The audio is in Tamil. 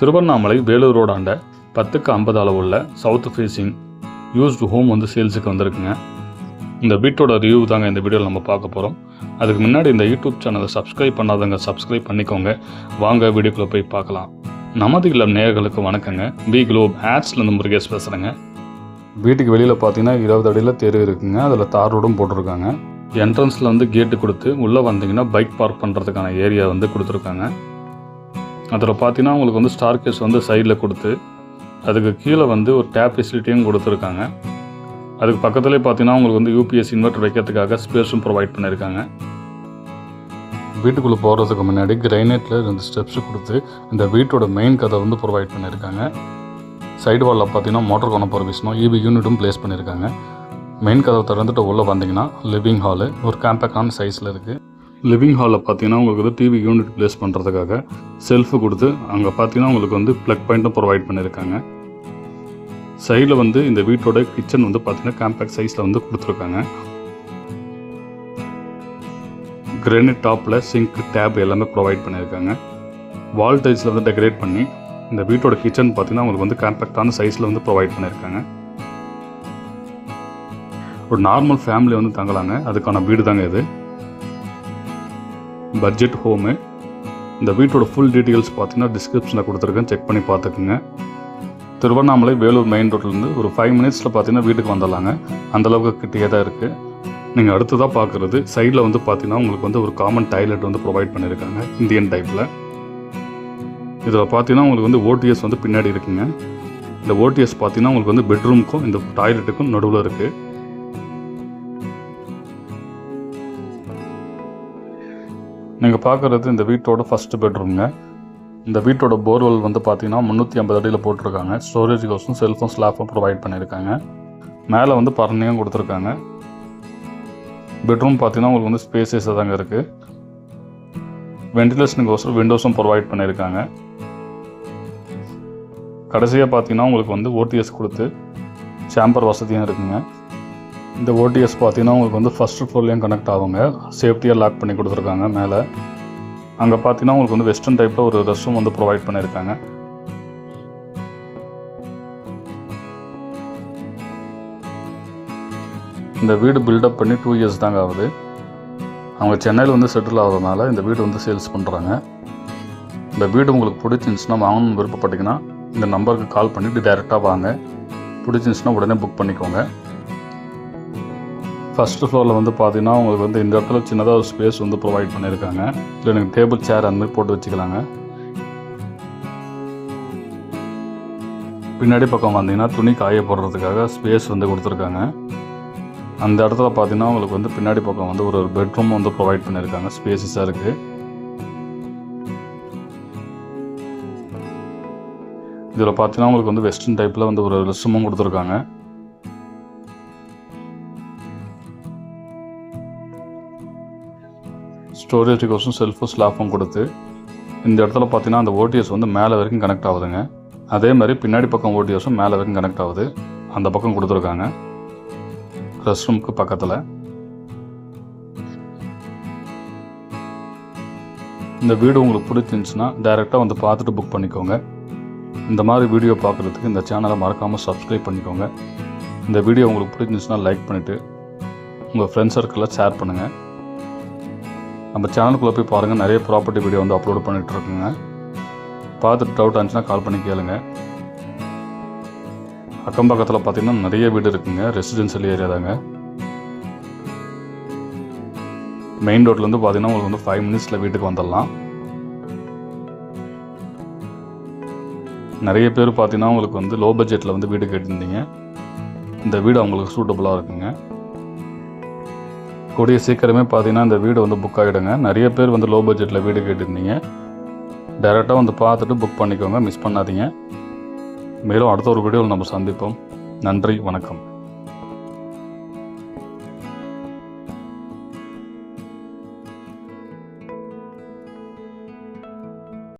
திருவண்ணாமலை வேலூர் ரோடாண்ட பத்துக்கு ஐம்பது அளவுள்ள சவுத் ஃபேஸிங் யூஸ்டு ஹோம் வந்து சேல்ஸுக்கு வந்திருக்குங்க. இந்த வீட்டோட ரிவ்யூ தாங்க இந்த வீடியோவில் நம்ம பார்க்க போகிறோம் அதுக்கு முன்னாடி இந்த யூடியூப் சேனலை சப்ஸ்கிரைப் பண்ணாதவங்க சப்ஸ்கிரைப் பண்ணிக்கோங்க. வாங்க வீடியோக்குள்ளே போய் பார்க்கலாம். நமது இல்லம் நேயர்களுக்கு வணக்கங்க. பி குளோப் ஹேட்ஸ்லேருந்து முருகேஷ் பேசுகிறேங்க வீட்டுக்கு வெளியில் பார்த்தீங்கன்னா இருபது அடியில் தெரு இருக்குங்க. அதில் தார் ரோடும் போட்டிருக்காங்க. என்ட்ரன்ஸில் வந்து கேட்டு கொடுத்து உள்ளே வந்தீங்கன்னா பைக் பார்க் பண்ணுறதுக்கான ஏரியா வந்து கொடுத்துருக்காங்க. அதில் பார்த்தீங்கன்னா உங்களுக்கு வந்து ஸ்டார் கேஸ் வந்து சைடில் கொடுத்து அதுக்கு கீழே வந்து ஒரு டேப் ஃபெசிலிட்டியும் கொடுத்துருக்காங்க. அதுக்கு பக்கத்துலேயே பார்த்தீங்கன்னா உங்களுக்கு வந்து யூபிஎஸ் இன்வெர்டர் வைக்கிறதுக்காக ஸ்பேஸும் ப்ரொவைட் பண்ணியிருக்காங்க. வீட்டுக்குள்ளே போகிறதுக்கு முன்னாடி கிரைனேட்டில் ரெண்டு ஸ்டெப்ஸ் கொடுத்து இந்த வீட்டோட மெயின் கதை வந்து ப்ரொவைட் பண்ணியிருக்காங்க. சைடு வாலில் பார்த்தீங்கன்னா மோட்டர் கொண்டு போகிற விஷயம் இபி யூனிட்டும் ப்ளேஸ் பண்ணியிருக்காங்க. மெயின் கதவை திறந்துட்டு உள்ளே வந்தீங்கன்னா லிவிங் ஹாலு ஒரு கேம்பேக்கான சைஸில் இருக்குது லிவிங் ஹாலில் பார்த்தீங்கன்னா உங்களுக்கு வந்து டிவி யூனிட் ப்ளேஸ் பண்ணுறதுக்காக செல்ஃபு கொடுத்து அங்கே பார்த்தீங்கன்னா உங்களுக்கு வந்து ப்ளக் பாயிண்ட்டும் ப்ரொவைட் பண்ணியிருக்காங்க சைடில் வந்து இந்த வீட்டோட கிச்சன் வந்து பார்த்தீங்கன்னா காம்பேக்ட் சைஸில் வந்து கொடுத்துருக்காங்க. கிரானைட் டாப்பில் சிங்க் டேப் எல்லாமே ப்ரொவைட் பண்ணியிருக்காங்க வால் டைல்ஸில் வந்து டெக்கரேட் பண்ணி இந்த வீட்டோட கிச்சன் பார்த்தீங்கன்னா உங்களுக்கு வந்து காம்பேக்டான சைஸில் வந்து ப்ரொவைட் பண்ணியிருக்காங்க ஒரு நார்மல் ஃபேமிலி வந்து தங்கலாங்க. அதுக்கான வீடு தாங்க இது. பட்ஜெட் ஹோமு இந்த வீட்டோட ஃபுல் டீட்டெயில்ஸ் பார்த்தீங்கன்னா டிஸ்கிரிப்ஷனில் கொடுத்துருக்கேன். செக் பண்ணி பார்த்துக்குங்க திருவண்ணாமலை வேலூர் மெயின் ரோட்லேருந்து ஒரு ஃபைவ் மினிட்ஸில் பார்த்தீங்கன்னா வீட்டுக்கு வந்துடலாங்க. அந்தளவுக்கு கிட்டே தான் இருக்குது நீங்கள் அடுத்ததாக பார்க்குறது சைடில் வந்து பார்த்தீங்கன்னா உங்களுக்கு வந்து ஒரு காமன் டாய்லெட் வந்து ப்ரொவைட் பண்ணியிருக்காங்க இந்தியன் டைப்பில் இதில் பார்த்தீங்கன்னா உங்களுக்கு வந்து ஓடிஎஸ் வந்து பின்னாடி இருக்குங்க. இந்த ஓடிஎஸ் பார்த்தீங்கன்னா உங்களுக்கு வந்து பெட்ரூமுக்கும் இந்த டாய்லெட்டுக்கும் நடுவில் இருக்குது நீங்கள் பார்க்குறது இந்த வீட்டோட ஃபஸ்ட்டு பெட்ரூம்ங்க இந்த வீட்டோட போர்வெல் வந்து பார்த்தீங்கன்னா முந்நூற்றி ஐம்பது அடியில் போட்டிருக்காங்க. ஸ்டோரேஜ் கோஸும் செல்ஃபும் ஸ்லாப்பும் ப்ரொவைட் பண்ணியிருக்காங்க. மேலே வந்து பரணியும் கொடுத்துருக்காங்க. பெட்ரூம் பார்த்தீங்கன்னா உங்களுக்கு வந்து ஸ்பேசஸாக தாங்க இருக்குது வென்டிலேஷனுக்கோசரம் விண்டோஸும் ப்ரொவைட் பண்ணியிருக்காங்க. கடைசியாக பார்த்தீங்கன்னா உங்களுக்கு வந்து ஓடிஎஸ் கொடுத்து சேம்பர் வசதியும் இருக்குங்க. இந்த ஓடிஎஸ் பார்த்தீங்கன்னா உங்களுக்கு வந்து ஃபஸ்ட்டு ஃப்ளோர்லேயும் கனெக்ட் ஆகுங்க. சேஃப்டியாக லாக் பண்ணி கொடுத்துருக்காங்க மேலே. அங்கே பார்த்தீங்கன்னா உங்களுக்கு வந்து வெஸ்டர்ன் டைப்பில் ஒரு ரெஸ்ட் ரூம் வந்து ப்ரொவைட் பண்ணியிருக்காங்க இந்த வீடு பில்டப் பண்ணி டூ இயர்ஸ் தாங்க ஆகுது. அவங்க சென்னையில் வந்து செட்டில் ஆகிறதுனால இந்த வீடு வந்து சேல்ஸ் பண்ணுறாங்க இந்த வீடு உங்களுக்கு பிடிச்சிருந்துச்சுன்னா வாங்கணும்னு விருப்பப்பட்டீங்கன்னா இந்த நம்பருக்கு கால் பண்ணிவிட்டு டேரெக்டாக வாங்க. பிடிச்சிருந்துச்சுன்னா உடனே புக் பண்ணிக்கோங்க. ஃபஸ்ட்டு ஃப்ளோரில் வந்து பார்த்தீங்கன்னா உங்களுக்கு வந்து இந்த இடத்துல சின்னதாக ஒரு ஸ்பேஸ் வந்து ப்ரொவைட் பண்ணியிருக்காங்க இல்லை எனக்கு டேபிள் சேர் அந்த மாதிரி போட்டு வச்சுக்கலாங்க. பின்னாடி பக்கம் வந்தீங்கன்னா துணி காய போடுறதுக்காக ஸ்பேஸ் வந்து கொடுத்துருக்காங்க. அந்த இடத்துல பார்த்தீங்கன்னா உங்களுக்கு வந்து பின்னாடி பக்கம் வந்து ஒரு பெட்ரூம் வந்து ப்ரொவைட் பண்ணியிருக்காங்க ஸ்பேசஸாக இருக்குது இதில் பார்த்தீங்கன்னா உங்களுக்கு வந்து வெஸ்டர்ன் டைப்பில் வந்து ஒரு ரெஸ்ட் ரூமும் கொடுத்துருக்காங்க. ஸ்டோரேஜுக்கோசம் செல்ஃபும் ஸ்லாப்பும் கொடுத்து இந்த இடத்துல பார்த்தீங்கன்னா அந்த ஓடிஎஸ் வந்து மேலே வரைக்கும் கனெக்ட் ஆகுதுங்க. அதே மாதிரி பின்னாடி பக்கம் ஓடிஎஸும் மேலே வரைக்கும் கனெக்ட் ஆகுது. அந்த பக்கம் கொடுத்துருக்காங்க. ரெஸ்ட் ரூமுக்கு பக்கத்தில். இந்த வீடு உங்களுக்கு பிடிச்சிருந்துச்சுன்னா டைரெக்டாக வந்து பார்த்துட்டு புக் பண்ணிக்கோங்க. இந்த மாதிரி வீடியோ பார்க்குறதுக்கு இந்த சேனலை மறக்காமல் சப்ஸ்கிரைப் பண்ணிக்கோங்க. இந்த வீடியோ உங்களுக்கு பிடிச்சிருந்துச்சுன்னா லைக் பண்ணிவிட்டு உங்கள் ஃப்ரெண்ட்ஸ் சர்க்கிளில் ஷேர் பண்ணுங்கள் நம்ம சேனலுக்குள்ளே போய் பாருங்கள் நிறைய ப்ராப்பர்ட்டி வீடியோ வந்து அப்லோட் பண்ணிகிட்ருக்குங்க பார்த்துட்டு டவுட் இருந்துச்சுன்னா கால் பண்ணி கேளுங்க. அக்கம் பக்கத்தில் பார்த்தீங்கன்னா நிறைய வீடு இருக்குங்க. ரெசிடென்சியல் ஏரியா தாங்க. மெயின் ரோட்லேருந்து பார்த்தீங்கன்னா உங்களுக்கு வந்து ஃபைவ் மினிட்ஸில் வீட்டுக்கு வந்துடலாம். நிறைய பேர் பார்த்தீங்கன்னா உங்களுக்கு வந்து லோ பட்ஜெட்டில் வந்து வீடு கேட்டிருந்தீங்க. இந்த வீடு அவங்களுக்கு சூட்டபுளாக இருக்குங்க. கூடிய சீக்கிரமே பார்த்தீங்கன்னா இந்த வீடு வந்து புக் ஆகிடுங்க. நிறைய பேர் வந்து லோ பட்ஜெட்டில் வீடு கேட்டிருந்தீங்க. டைரெக்டாக வந்து பார்த்துட்டு புக் பண்ணிக்கோங்க மிஸ் பண்ணாதீங்க. மேலும் அடுத்த ஒரு வீடியோவில் நம்ம சந்திப்போம். நன்றி வணக்கம்.